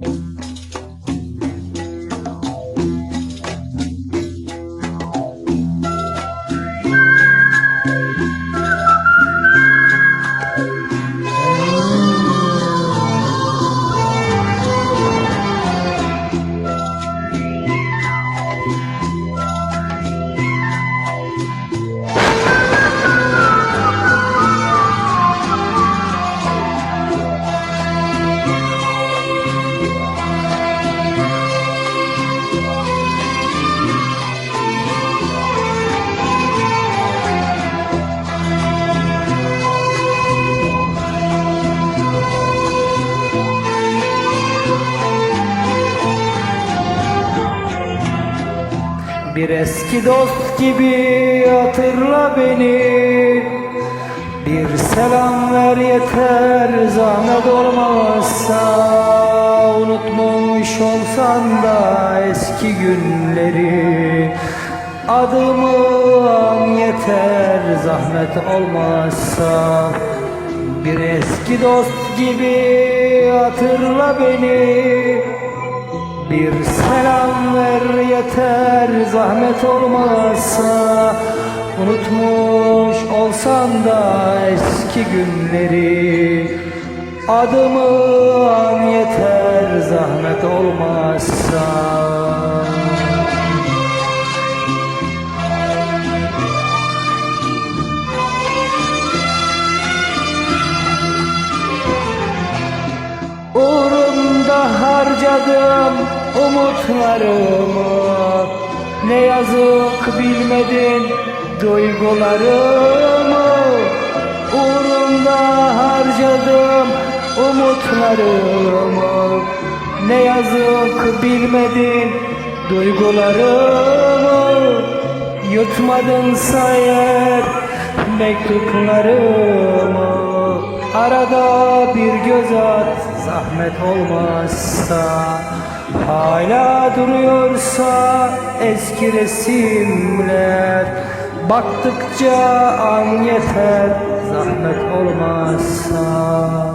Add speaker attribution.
Speaker 1: thank you Bir eski dost gibi hatırla beni. Bir selam ver yeter zahmet olmazsa. Unutmuş olsan da eski günleri. Adımı an yeter zahmet olmazsa. Bir eski dost gibi hatırla beni bir selam ver yeter zahmet olmazsa Unutmuş olsan da eski günleri. Adımı an yeter zahmet olmazsa. Harcadım umutlarımı. Ne yazık bilmedin duygularımı. Uğrunda harcadım umutlarımı. Ne yazık bilmedin duygularımı. Yutmadınsa eğer mektuplarımı. Arada bir göz at zahmet olmazsa Hala duruyorsa eski resimler. Baktıkça an yeter zahmet olmazsa